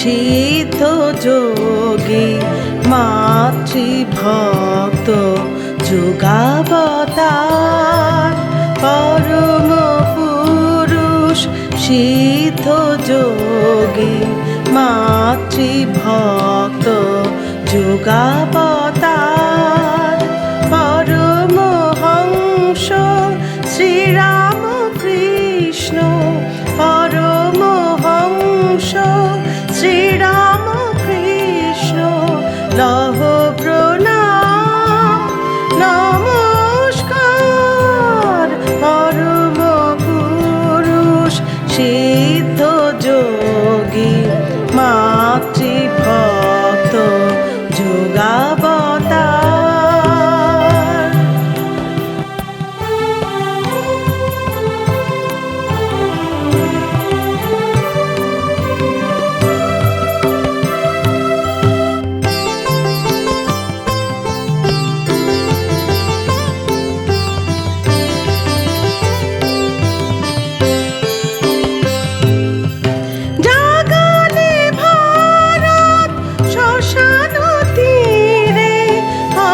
সিদ্ধ যোগী মাতৃভক্ত যুগাবতার পরম পুরুষ সিদ্ধ যোগী মাতৃভক্ত যুগাবতার। লহ প্রণাম নমস্কার পরম পুরুষ সিদ্ধ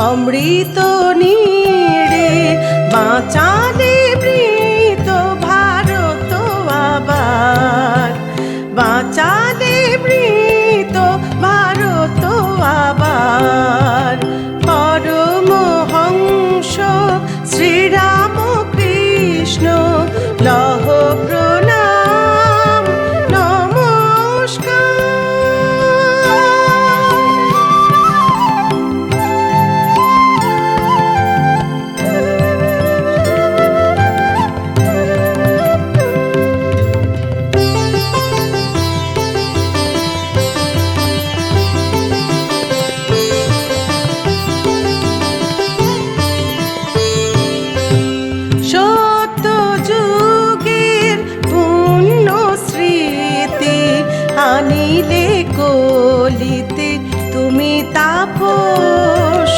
অমৃত নীড়ে বাঁচালে মৃত ভারত আবার। বাঁচালে মৃত কলিতে তুমি তাপস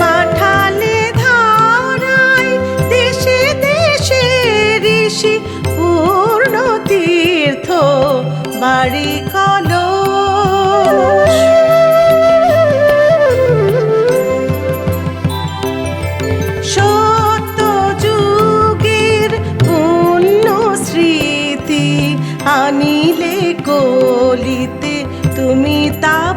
পাঠালে ধারায় দেশে দেশে ঋষি পূর্ণ তীর্থ বাড়ি কলস। সত্য যুগের পুণ্য স্মৃতি আনিলে কলিতে তুমি তাপস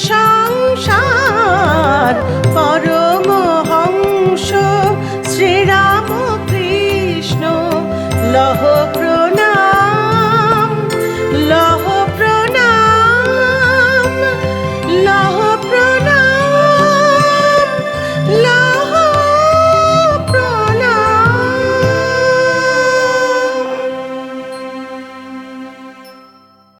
ত্রিসংসার পরম হংস শ্রীরাম কৃষ্ণ লহ